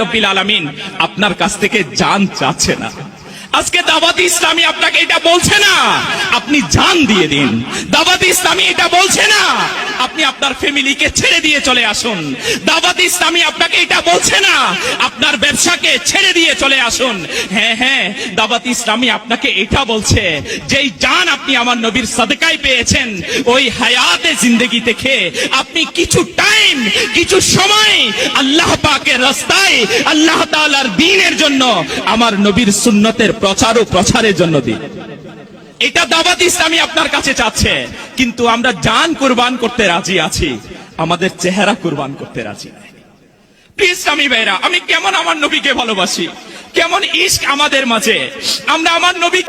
রব্বিল আলামিন আপনার কাছ থেকে জান চাচ্ছে না। আজকে দাওয়াত ইসলামী আপনাকে এটা বলছে না। আপনি জান দিয়ে দিন। দাওয়াত ইসলামী এটা বলছে না। আপনি আপনার ফ্যামিলিকে ছেড়ে দিয়ে চলে আসুন। দাওয়াত ইসলামী আপনাকে এটা বলছে না। আপনার ব্যবসাকে ছেড়ে দিয়ে চলে আসুন। হ্যাঁ হ্যাঁ দাওয়াত ইসলামী আপনাকে এটা বলছে। যেই জান আপনি আমার নবীর সাদকায় পেয়েছেন, ওই হায়াতে জিন্দগি থেকে আপনি কিছু টাইম কিছু সময় আল্লাহ পাকের রাস্তায় আল্লাহ তাআলার দ্বীনের জন্য আমার নবীর সুন্নতের প্রচার ও প্রচারের জন্য দিন এটা দাওয়াত ইসলামী আপনার কাছে চাচ্ছে, কিন্তু আমরা জান কুরবান করতে রাজি আছি, আমাদের চেহারা কুরবান করতে রাজি স্বামী ভাইরা, আমি কেমন আমার নবীকে ভালোবাসি? কেমন ইশক আমাদের মাঝে? আমরা আমার নবী